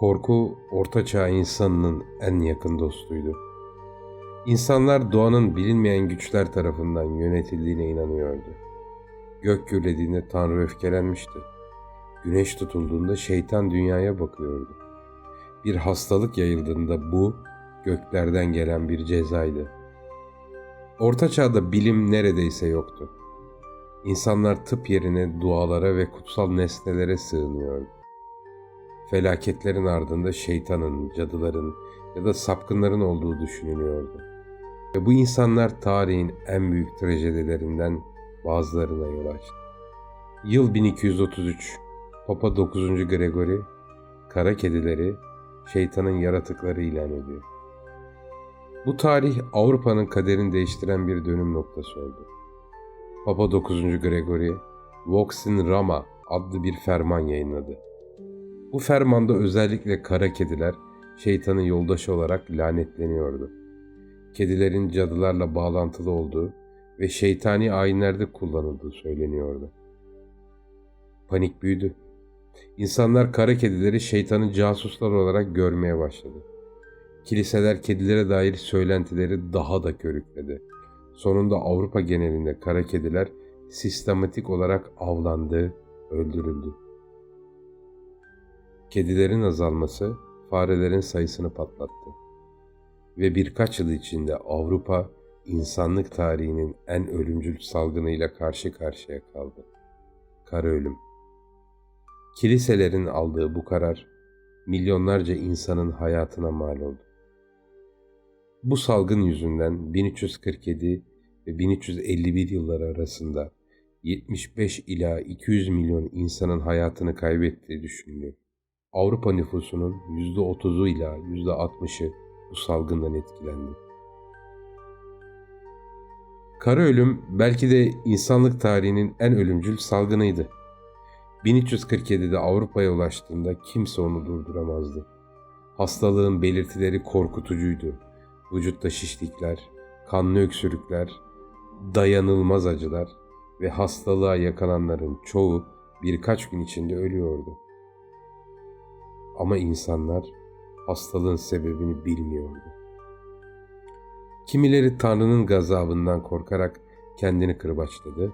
Korku ortaçağ insanının en yakın dostuydu. İnsanlar doğanın bilinmeyen güçler tarafından yönetildiğine inanıyordu. Gök gürlediğinde Tanrı öfkelenmişti. Güneş tutulduğunda şeytan dünyaya bakıyordu. Bir hastalık yayıldığında bu göklerden gelen bir cezaydı. Orta çağda bilim neredeyse yoktu. İnsanlar tıp yerine dualara ve kutsal nesnelere sığınıyordu. Felaketlerin ardında şeytanın, cadıların ya da sapkınların olduğu düşünülüyordu. Ve bu insanlar tarihin en büyük trajedilerinden bazılarına yol açtı. Yıl 1233, Papa 9. Gregory, kara kedileri şeytanın yaratıkları ilan ediyor. Bu tarih Avrupa'nın kaderini değiştiren bir dönüm noktası oldu. Papa 9. Gregory, Vox in Rama adlı bir ferman yayınladı. Bu fermanda özellikle kara kediler şeytanın yoldaşı olarak lanetleniyordu. Kedilerin cadılarla bağlantılı olduğu ve şeytani ayinlerde kullanıldığı söyleniyordu. Panik büyüdü. İnsanlar kara kedileri şeytanın casuslar olarak görmeye başladı. Kiliseler kedilere dair söylentileri daha da körükledi. Sonunda Avrupa genelinde kara kediler sistematik olarak avlandı, öldürüldü. Kedilerin azalması farelerin sayısını patlattı. Ve birkaç yıl içinde Avrupa insanlık tarihinin en ölümcül salgınıyla karşı karşıya kaldı. Kara ölüm. Kiliselerin aldığı bu karar milyonlarca insanın hayatına mal oldu. Bu salgın yüzünden 1347 ve 1351 yılları arasında 75 ila 200 milyon insanın hayatını kaybettiği düşünülüyor. Avrupa nüfusunun %30'u ila %60'ı bu salgından etkilendi. Kara ölüm belki de insanlık tarihinin en ölümcül salgınıydı. 1347'de Avrupa'ya ulaştığında kimse onu durduramazdı. Hastalığın belirtileri korkutucuydu. Vücutta şişlikler, kanlı öksürükler, dayanılmaz acılar ve hastalığa yakalanların çoğu birkaç gün içinde ölüyordu. Ama insanlar hastalığın sebebini bilmiyordu. Kimileri Tanrı'nın gazabından korkarak kendini kırbaçladı.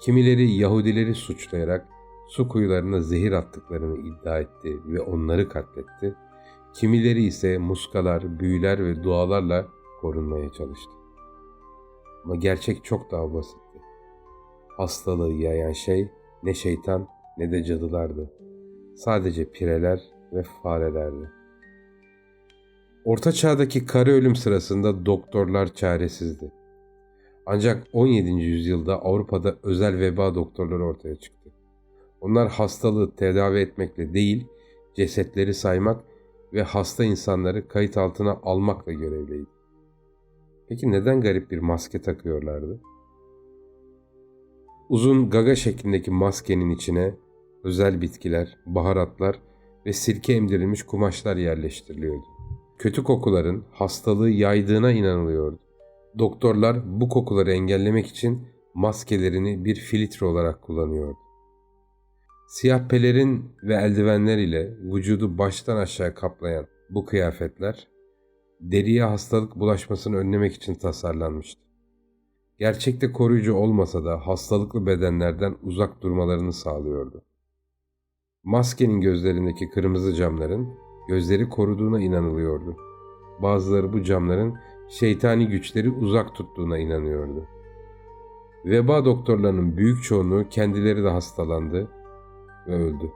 Kimileri Yahudileri suçlayarak su kuyularına zehir attıklarını iddia etti ve onları katletti. Kimileri ise muskalar, büyüler ve dualarla korunmaya çalıştı. Ama gerçek çok daha basitti. Hastalığı yayan şey ne şeytan ne de cadılardı. Sadece pireler ve farelerdi. Orta çağdaki kara ölüm sırasında doktorlar çaresizdi. Ancak 17. yüzyılda Avrupa'da özel veba doktorları ortaya çıktı. Onlar hastalığı tedavi etmekle değil, cesetleri saymak ve hasta insanları kayıt altına almakla görevliydi. Peki neden garip bir maske takıyorlardı? Uzun gaga şeklindeki maskenin içine özel bitkiler, baharatlar ve sirke emdirilmiş kumaşlar yerleştiriliyordu. Kötü kokuların hastalığı yaydığına inanılıyordu. Doktorlar bu kokuları engellemek için maskelerini bir filtre olarak kullanıyordu. Siyah pelerin ve eldivenler ile vücudu baştan aşağı kaplayan bu kıyafetler deriye hastalık bulaşmasını önlemek için tasarlanmıştı. Gerçekte koruyucu olmasa da hastalıklı bedenlerden uzak durmalarını sağlıyordu. Maskenin gözlerindeki kırmızı camların gözleri koruduğuna inanılıyordu. Bazıları bu camların şeytani güçleri uzak tuttuğuna inanıyordu. Veba doktorlarının büyük çoğunluğu kendileri de hastalandı ve öldü.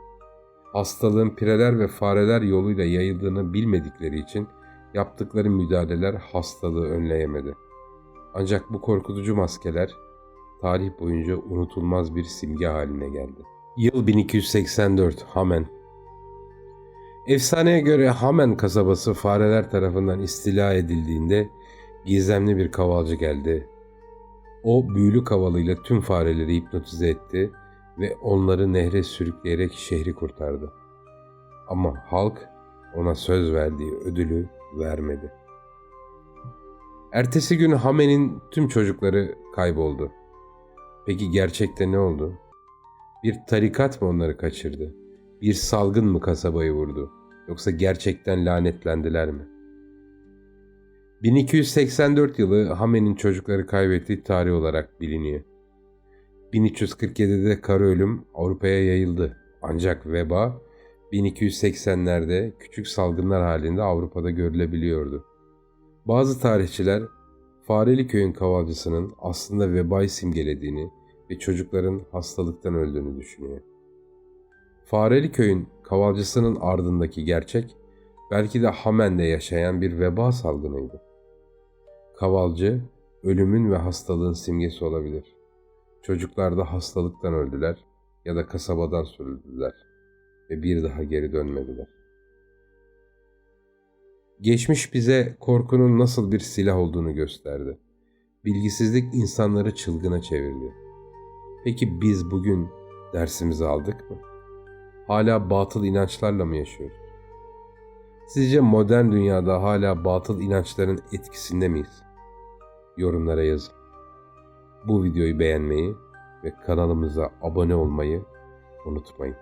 Hastalığın pireler ve fareler yoluyla yayıldığını bilmedikleri için yaptıkları müdahaleler hastalığı önleyemedi. Ancak bu korkutucu maskeler tarih boyunca unutulmaz bir simge haline geldi. Yıl 1284 Hamen Efsaneye göre Hamen kasabası fareler tarafından istila edildiğinde gizemli bir kavalcı geldi. O büyülü kavalıyla tüm fareleri hipnotize etti ve onları nehre sürükleyerek şehri kurtardı. Ama halk ona söz verdiği ödülü vermedi. Ertesi gün Hamen'in tüm çocukları kayboldu. Peki gerçekte ne oldu? Bir tarikat mı onları kaçırdı? Bir salgın mı kasabayı vurdu? Yoksa gerçekten lanetlendiler mi? 1284 yılı Hame'nin çocukları kaybettiği tarih olarak biliniyor. 1347'de kara ölüm Avrupa'ya yayıldı. Ancak veba 1280'lerde küçük salgınlar halinde Avrupa'da görülebiliyordu. Bazı tarihçiler Fareli köyün kavalcısının aslında vebayı simgelediğini ve çocukların hastalıktan öldüğünü düşünüyor. Fareli köyün kavalcısının ardındaki gerçek belki de Hamen'de yaşayan bir veba salgınıydı. Kavalcı ölümün ve hastalığın simgesi olabilir. Çocuklar da hastalıktan öldüler ya da kasabadan sürüldüler ve bir daha geri dönmediler. Geçmiş bize korkunun nasıl bir silah olduğunu gösterdi. Bilgisizlik insanları çılgına çevirdi. Peki biz bugün dersimizi aldık mı? Hala batıl inançlarla mı yaşıyoruz? Sizce modern dünyada hala batıl inançların etkisinde miyiz? Yorumlara yazın. Bu videoyu beğenmeyi ve kanalımıza abone olmayı unutmayın.